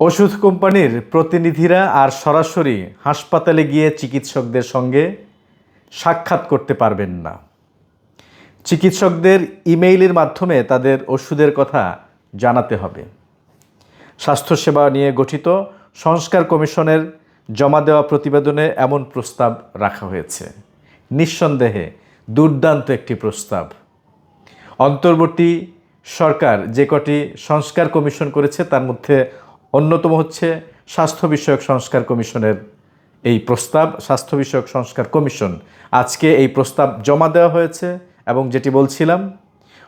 ওষুধ কোম্পানির প্রতিনিধিরা আর সরাসরি হাসপাতালে গিয়ে চিকিৎসকদের সঙ্গে সাক্ষাৎ করতে পারবেন না। চিকিৎসকদের ইমেইলের মাধ্যমে তাদের ওষুধের কথা জানাতে হবে। স্বাস্থ্যসেবা নিয়ে গঠিত সংস্কার কমিশনের জমা দেওয়া প্রতিবেদনে এমন প্রস্তাব রাখা হয়েছে। নিঃসন্দেহে দুর্দান্ত একটি প্রস্তাব। অন্তর্বর্তী সরকার যে কটি সংস্কার কমিশন করেছে তার মধ্যে অন্যতম হচ্ছে স্বাস্থ্য বিষয়ক সংস্কার কমিশনের এই প্রস্তাব। স্বাস্থ্য বিষয়ক সংস্কার কমিশন আজকে এই প্রস্তাব জমা দেওয়া হয়েছে এবং যেটি বলছিলাম,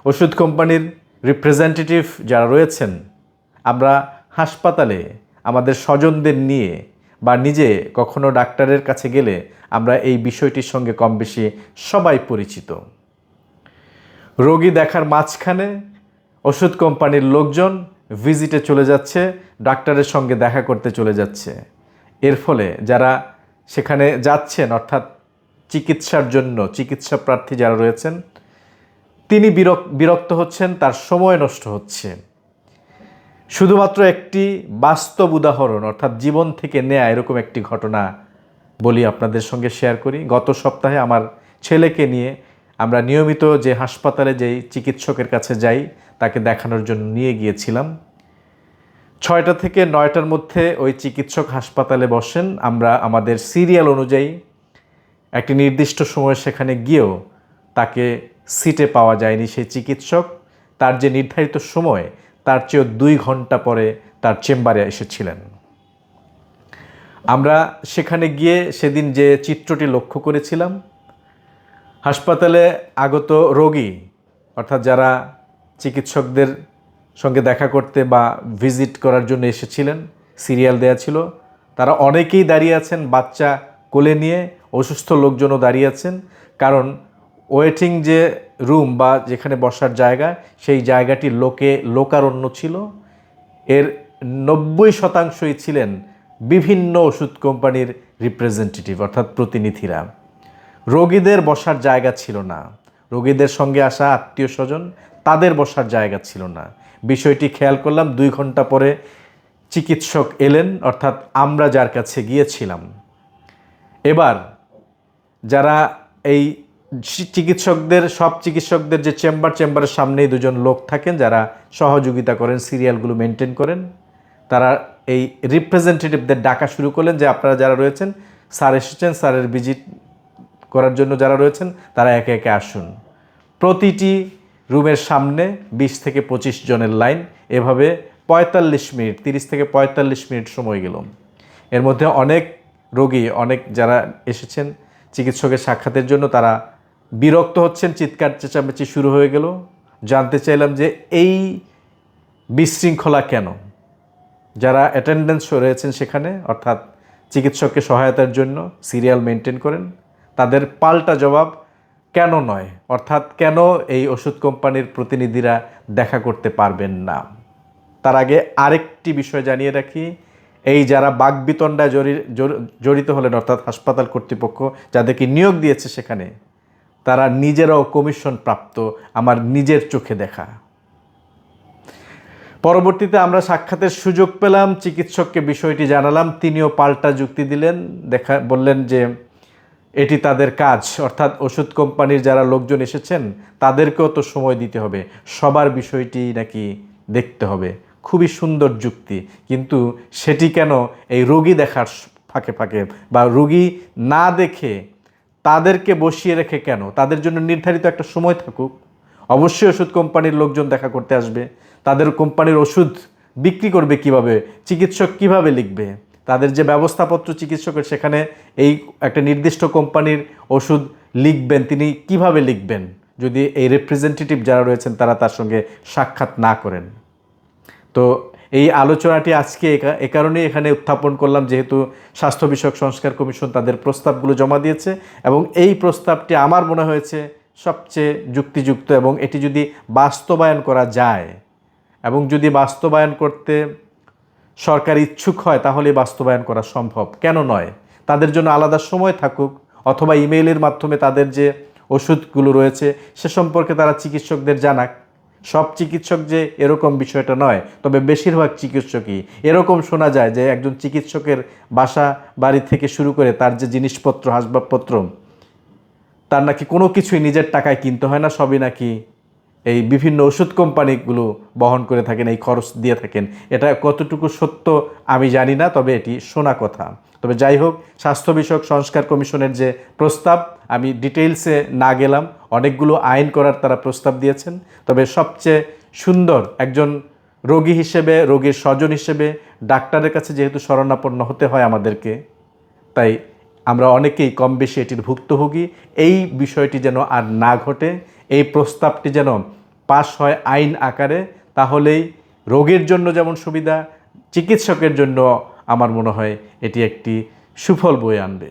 ওষুধ কোম্পানির রিপ্রেজেন্টেটিভ যারা রয়েছেন, আমরা হাসপাতালে আমাদের স্বজনদের নিয়ে বা নিজে কখনো ডাক্তারের কাছে গেলে আমরা এই বিষয়টির সঙ্গে কম বেশি সবাই পরিচিত। রোগী দেখার মাঝখানে ওষুধ কোম্পানির লোকজন ভিজিটে চলে যাচ্ছে, ডাক্তারের সঙ্গে দেখা করতে চলে যাচ্ছে। এর ফলে যারা সেখানে যাচ্ছেন, অর্থাৎ চিকিৎসার জন্য, চিকিৎসা প্রার্থী যারা রয়েছেন, তিনি বিরক, বিরক্ত হচ্ছেন, তার সময় নষ্ট হচ্ছে। শুধুমাত্র একটি বাস্তব উদাহরণ, অর্থাৎ জীবন থেকে নেয়া, এরকম একটি ঘটনা বলি আপনাদের সঙ্গে শেয়ার করি। গত সপ্তাহে আমার ছেলেকে নিয়ে আমরা নিয়মিত যে হাসপাতালে যেই চিকিৎসকের কাছে যাই, তাকে দেখানোর জন্য নিয়ে গিয়েছিলাম। ছয়টা থেকে নয়টার মধ্যে ওই চিকিৎসক হাসপাতালে বসেন। আমরা আমাদের সিরিয়াল অনুযায়ী একটি নির্দিষ্ট সময় সেখানে গিয়েও তাকে সিটে পাওয়া যায়নি সেই চিকিৎসক। তার যে নির্ধারিত সময়, তার চেয়েও দুই ঘণ্টা পরে তার চেম্বারে এসেছিলেন। আমরা সেখানে গিয়ে সেদিন যে চিত্রটি লক্ষ্য করেছিলাম, হাসপাতালে আগত রোগী, অর্থাৎ যারা চিকিৎসকদের সঙ্গে দেখা করতে বা ভিজিট করার জন্য এসেছিলেন, সিরিয়াল দেয়া ছিল। তারা অনেকেই দাঁড়িয়ে আছেন বাচ্চা কোলে নিয়ে, অসুস্থ লোকজনও দাঁড়িয়ে আছেন। কারণ ওয়েটিং যে রুম বা যেখানে বসার জায়গা, সেই জায়গাটি লোকে লোকারণ্য ছিল। এর নব্বই শতাংশই ছিলেন বিভিন্ন ওষুধ কোম্পানির রিপ্রেজেন্টেটিভ অর্থাৎ প্রতিনিধিরা। রোগীদের বসার জায়গা ছিল না। রোগীদের সঙ্গে আসা আত্মীয় স্বজন, তাদের বসার জায়গা ছিল না। বিষয়টি খেয়াল করলাম, দুই ঘণ্টা পরে চিকিৎসক এলেন, অর্থাৎ আমরা যার কাছে গিয়েছিলাম। এবার যারা এই চিকিৎসকদের, সব চিকিৎসকদের যে চেম্বার, চেম্বারের সামনেই দুজন লোক থাকেন, যারা সহযোগিতা করেন, সিরিয়ালগুলো মেনটেন করেন, তারা এই রিপ্রেজেন্টেটিভদের ডাকা শুরু করলেন যে আপনারা যারা রয়েছেন, স্যার এসেছেন, স্যারের ভিজিট করার জন্য যারা রয়েছেন, তারা একে একে আসুন। প্রতিটি রুমের সামনে বিশ থেকে পঁচিশ জনের লাইন। এভাবে পঁয়তাল্লিশ মিনিট, তিরিশ থেকে পঁয়তাল্লিশ মিনিট সময় গেল। এর মধ্যে অনেক রোগী, অনেক যারা এসেছেন, চিকিৎসকের সাক্ষাতের জন্য তারা বিরক্ত হচ্ছেন, চিৎকার চেঁচামেচি শুরু হয়ে গেল। জানতে চাইলাম যে এই বিশৃঙ্খলা কেন? যারা অ্যাটেন্ডেন্স রয়েছেন সেখানে, অর্থাৎ চিকিৎসককে সহায়তার জন্য সিরিয়াল মেনটেন করেন, তাদের পাল্টা জবাব কেন নয়? অর্থাৎ কেন এই ওষুধ কোম্পানির প্রতিনিধিরা দেখা করতে পারবেন না? তার আগে আরেকটি বিষয় জানিয়ে রাখি। এই যারা বাগবিতণ্ডায় জড়ি- জড়- জড়িত হলেন, অর্থাৎ হাসপাতাল কর্তৃপক্ষ যাদেরকে নিয়োগ দিয়েছে সেখানে, তারা নিজেরাও কমিশন প্রাপ্ত আমার নিজের চোখে দেখা। পরবর্তীতে আমরা সাক্ষাতের সুযোগ পেলাম, চিকিৎসককে বিষয়টি জানালাম, তিনিও পাল্টা যুক্তি দিলেন, দেখা, বললেন যে এটি তাদের কাজ। অর্থাৎ ওষুধ কোম্পানির যারা লোকজন এসেছেন, তাদেরকেও তো সময় দিতে হবে। সবার বিষয়টি নাকি দেখতে হবে। খুবই সুন্দর যুক্তি। কিন্তু সেটি কেন এই রোগী দেখার ফাঁকে ফাঁকে বা রোগী না দেখে তাদেরকে বসিয়ে রেখে কেন? তাদের জন্য নির্ধারিত একটা সময় থাকুক। অবশ্যই ওষুধ কোম্পানির লোকজন দেখা করতে আসবে। তাদের কোম্পানির ওষুধ বিক্রি করবে কীভাবে? চিকিৎসক কীভাবে লিখবে? তাদের যে ব্যবস্থাপত্র চিকিৎসকের, সেখানে এই একটা নির্দিষ্ট কোম্পানির ওষুধ লিখবেন। তিনি কীভাবে লিখবেন? যদি এই রিপ্রেজেন্টেটিভ যারা রয়েছেন, তারা তার সঙ্গে সাক্ষাৎ না করেন। তো এই আলোচনাটি আজকে এ কারণেই এখানে উত্থাপন করলাম, যেহেতু স্বাস্থ্য বিষয়ক সংস্কার কমিশন তাদের প্রস্তাবগুলো জমা দিয়েছে এবং এই প্রস্তাবটি আমার মনে হয়েছে সবচেয়ে যুক্তিযুক্ত এবং এটি যদি বাস্তবায়ন করা যায় এবং যদি বাস্তবায়ন করতে সরকার ইচ্ছুক হয় তাহলে বাস্তবায়ন করা সম্ভব। কেন নয়? তাদের জন্য আলাদা সময় থাকুক, অথবা ইমেইলের মাধ্যমে তাদের যে ওষুধগুলো রয়েছে, সে সম্পর্কে তারা চিকিৎসকদের জানাক। সব চিকিৎসক যে এরকম বিষয়টা নয়, তবে বেশিরভাগ চিকিৎসকই। এরকম শোনা যায় যে একজন চিকিৎসকের বাসা, বাড়ি থেকে শুরু করে তার যে জিনিসপত্র, আসবাবপত্র, তার নাকি কোনো কিছুই নিজের টাকায় কিনতে হয় না, সবই নাকি এই বিভিন্ন ওষুধ কোম্পানিগুলো বহন করে থাকেন, এই খরচ দিয়ে থাকেন। এটা কতটুকু সত্য আমি জানি না, তবে এটি শোনা কথা। তবে যাই হোক, স্বাস্থ্য বিষয়ক সংস্কার কমিশনের যে প্রস্তাব, আমি ডিটেইলসে না গেলাম। অনেকগুলো আইন করার তারা প্রস্তাব দিয়েছেন। তবে সবচেয়ে সুন্দর একজন রোগী হিসেবে, রোগীর স্বজন হিসেবে ডাক্তারের কাছে যেহেতু শরণাপন্ন হতে হয় আমাদেরকে, তাই আমরা অনেকেই কম বেশি এটির ভুক্তভোগী। এই বিষয়টি যেন আর না ঘটে, এই প্রস্তাবটি যেন পাশ হয় আইন আকারে, তাহলেই রোগের জন্য যেমন সুবিধা, চিকিৎসকের জন্য আমার মনে হয় এটি একটি সুফল বয়ে আনবে।